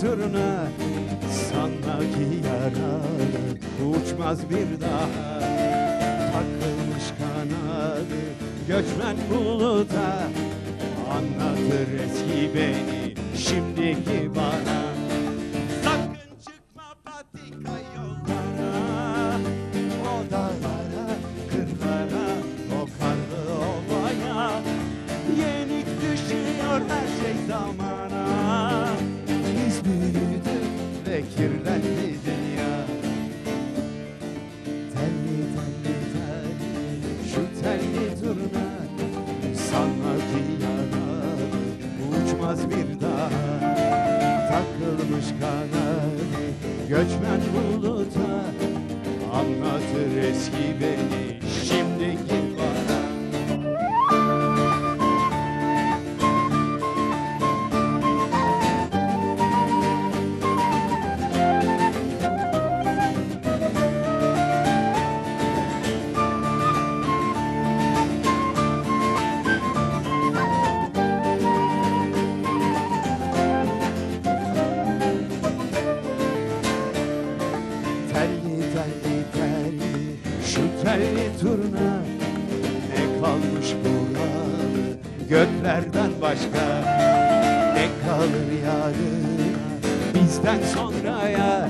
turna Sanma ki yaralı uçmaz bir daha. Takılmış kanadı göçmen buluta. Anlatır eski beni şimdiki bana. Sakın çıkma patika yollara. O dağlara, kırlara, o karlı ovaya. Yenik düşüyor her şey zamana Biz büyüdük ve kirlendi dünya. Telli telli telli şu telli turna. Sanma ki yaralı uçmaz bir daha Takılmış kanadı göçmen buluta. Anlatır eski beni Telli telli telli şu telli turna Ne kalmış buralı göklerden başka Ne kalır yarına? Bizden sonraya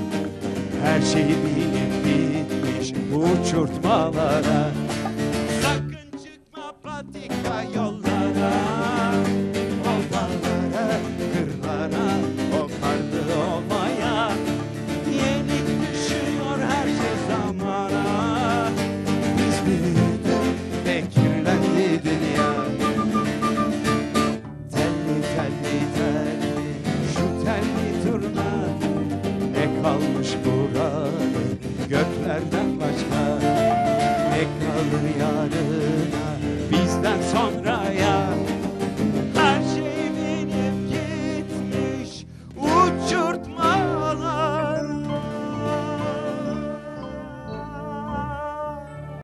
Her şey bilip bitmiş uçurtmalara. Sakın çıkma patika yollara başka